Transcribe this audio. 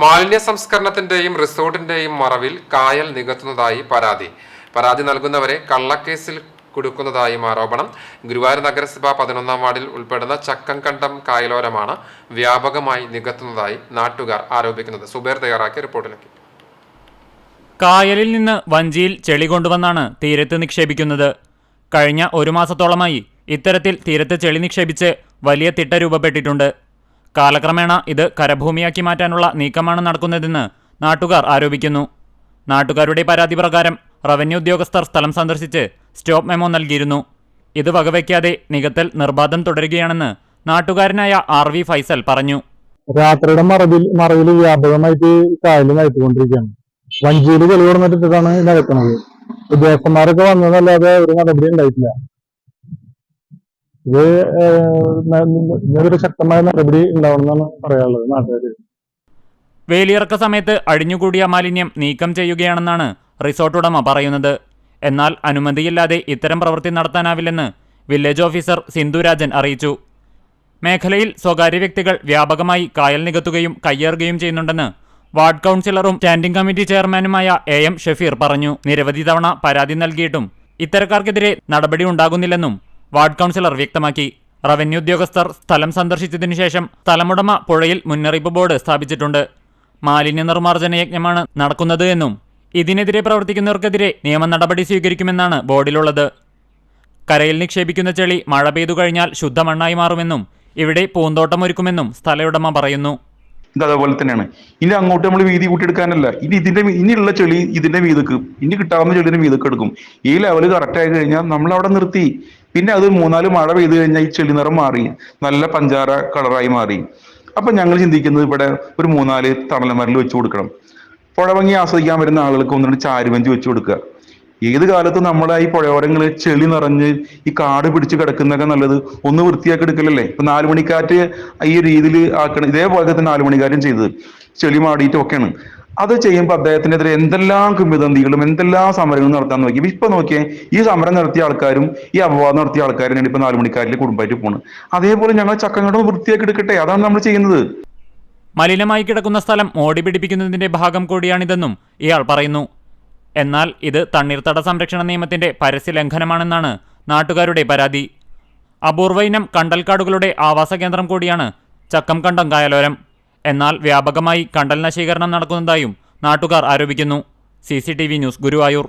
മാലിന്യ സംസ്കരണത്തിന്റെയും റിസോർട്ടിന്റെയും മറവിൽ കായൽ നികത്തുന്നതായി പരാതി. പരാതി നൽകുന്നവരെ കള്ളക്കേസിൽ കൊടുക്കുന്നതായും ആരോപണം. ഗുരുവായൂർ നഗരസഭ പതിനൊന്നാം വാർഡിൽ ഉൾപ്പെടുന്ന ചക്കംകണ്ടം കായലോരമാണ് വ്യാപകമായി നികത്തുന്നതായി നാട്ടുകാർ ആരോപിക്കുന്നത്. സുബേർ തയ്യാറാക്കിയ റിപ്പോർട്ടിലേക്ക്. കായലിൽ നിന്ന് വഞ്ചിയിൽ ചെളി കൊണ്ടുവന്നാണ് തീരത്ത് നിക്ഷേപിക്കുന്നത്. കഴിഞ്ഞ ഒരു മാസത്തോളമായി ഇത്തരത്തിൽ തീരത്ത് ചെളി നിക്ഷേപിച്ച് വലിയ തിട്ട രൂപപ്പെട്ടിട്ടുണ്ട്. കാലക്രമേണ ഇത് കരഭൂമിയാക്കി മാറ്റാനുള്ള നീക്കമാണ് നടക്കുന്നതെന്ന് നാട്ടുകാർ ആരോപിക്കുന്നു. നാട്ടുകാരുടെ പരാതി പ്രകാരം റവന്യൂ ഉദ്യോഗസ്ഥർ സ്ഥലം സന്ദർശിച്ച് സ്റ്റോപ്പ് മെമ്മോ നൽകിയിരുന്നു. ഇത് വകവയ്ക്കാതെ നികത്തൽ നിർബാധം തുടരുകയാണെന്ന് നാട്ടുകാരനായ ആർ വി ഫൈസൽ പറഞ്ഞു. രാത്രിയുടെ മറവിൽ മറവിൽ വ്യാപകമായിട്ട് കായൽ നകത്തിക്കൊണ്ടിരിക്കുകയാണ് വഞ്ചിയിൽ ചെളി കൊടുത്തിട്ടാണ് നികത്തുന്നത് ഉദ്യോഗസ്ഥന്മാരൊക്കെ വന്നതല്ലാതെ ഒരു നടപടി ഉണ്ടായിട്ടില്ല. ഇത് ഇതിനൊരു ശക്തമായ നടപടി ഉണ്ടാവണമെന്നാണ് പറയാനുള്ളത് നാട്ടുകാർ വേലിയിറക്ക സമയത്ത് അടിഞ്ഞുകൂടിയ മാലിന്യം നീക്കം ചെയ്യുകയാണെന്നാണ് റിസോർട്ട് ഉടമ പറയുന്നത്. എന്നാൽ അനുമതിയില്ലാതെ ഇത്തരം പ്രവൃത്തി നടത്താനാവില്ലെന്ന് വില്ലേജ് ഓഫീസർ സിന്ധുരാജൻ അറിയിച്ചു. മേഖലയിൽ സ്വകാര്യ വ്യക്തികൾ വ്യാപകമായി കായൽ നികത്തുകയും കയ്യേറുകയും ചെയ്യുന്നുണ്ടെന്ന് വാർഡ് കൗൺസിലറും സ്റ്റാൻഡിംഗ് കമ്മിറ്റി ചെയർമാനുമായ എ എം ഷഫീർ പറഞ്ഞു. നിരവധി തവണ പരാതി നൽകിയിട്ടും ഇത്തരക്കാർക്കെതിരെ നടപടി ഉണ്ടാകുന്നില്ലെന്നും വാർഡ് കൗൺസിലർ വ്യക്തമാക്കി. റവന്യൂ ഉദ്യോഗസ്ഥർ സ്ഥലം സന്ദർശിച്ചതിനു ശേഷം സ്ഥലമുടമ പുഴയിൽ മുന്നറിയിപ്പ് ബോർഡ് സ്ഥാപിച്ചിട്ടുണ്ട്. മാലിന്യ നിർമ്മാർജന യജ്ഞമാണ് നടക്കുന്നത് എന്നും ഇതിനെതിരെ പ്രവർത്തിക്കുന്നവർക്കെതിരെ നിയമ നടപടി സ്വീകരിക്കുമെന്നാണ് ബോർഡിലുള്ളത്. കരയിൽ നിക്ഷേപിക്കുന്ന ചെളി മഴ പെയ്തു കഴിഞ്ഞാൽ ശുദ്ധമണ്ണായി മാറുമെന്നും ഇവിടെ പൂന്തോട്ടം പൂന്തോട്ടമൊരുക്കുമെന്നും സ്ഥലയുടമ പറയുന്നു. ഇത് അതേപോലെ തന്നെയാണ്. ഇനി അങ്ങോട്ട് നമ്മൾ വീതി കൂട്ടിയെടുക്കാനല്ല. ഇനി ഇതിന്റെ ഇനിയുള്ള ചെളി ഇതിന്റെ വീതക്ക് ഇനി കിട്ടാവുന്ന ചെളിന്റെ വീതക്ക് എടുക്കും ഈ ലെവൽ കറക്റ്റ് ആയി കഴിഞ്ഞാൽ നമ്മൾ അവിടെ നിർത്തി. പിന്നെ അത് മൂന്നാൽ മഴ പെയ്തു കഴിഞ്ഞാൽ ഈ ചെളി നിറം മാറി. നല്ല പഞ്ചാര കളറായി മാറി. അപ്പൊ ഞങ്ങൾ ചിന്തിക്കുന്നത് ഇവിടെ ഒരു മൂന്നാൽ തണലമരൽ വെച്ച് കൊടുക്കണം. പുഴഭംഗി ആസ്വദിക്കാൻ വരുന്ന ആളുകൾക്ക് ഒന്നുകൊണ്ട് ചാരുവഞ്ചി വെച്ച് കൊടുക്കുക. ഏത് കാലത്തും നമ്മുടെ ഈ പുഴയോരങ്ങൾ ചെളി നിറഞ്ഞ് ഈ കാട് പിടിച്ച് കിടക്കുന്നൊക്കെ നല്ലത് ഒന്ന് വൃത്തിയാക്കി എടുക്കലല്ലേ? ഇപ്പൊ നാല് മണിക്കാറ്റ് ഈ രീതിയിൽ ആക്കണം ഇതേപോലെ തന്നെ നാല് മണിക്കാറ്റും ചെയ്തത്. ചെളി മാടിയിട്ടും ഒക്കെയാണ്. അത് ചെയ്യുമ്പോൾ അദ്ദേഹത്തിനെതിരെ എന്തെല്ലാം കിംവിദന്തികളും എന്തെല്ലാം സമരങ്ങളും നടത്താൻ നോക്കി. ഇപ്പൊ നോക്കിയേ ഈ സമരം നടത്തിയ ആൾക്കാരും ഈ അപവാദം നടത്തിയ ആൾക്കാരും ഇപ്പൊ നാല് മണിക്കാരിലെ കുടുംബമായിട്ട് പോണ്. അതേപോലെ ഞങ്ങൾ ചക്കങ്ങോട്ട് വൃത്തിയാക്കി എടുക്കട്ടെ. അതാണ് നമ്മൾ ചെയ്യുന്നത്. മലിനമായി കിടക്കുന്ന സ്ഥലം ഓടി പിടിപ്പിക്കുന്നതിന്റെ ഭാഗം കൂടിയാണിതെന്നും ഇയാൾ പറയുന്നു. എന്നാൽ ഇത് തണ്ണീർത്തട സംരക്ഷണ നിയമത്തിന്റെ പരസ്യ ലംഘനമാണെന്നാണ് നാട്ടുകാരുടെ പരാതി. അപൂർവ ഇനം കണ്ടൽക്കാടുകളുടെ ആവാസ കേന്ദ്രം കൂടിയാണ് ചക്കം കണ്ടം കായലോരം. എന്നാൽ വ്യാപകമായി കണ്ടൽ നശീകരണം നടക്കുന്നതായും നാട്ടുകാർ ആരോപിക്കുന്നു. C news Guruvayur.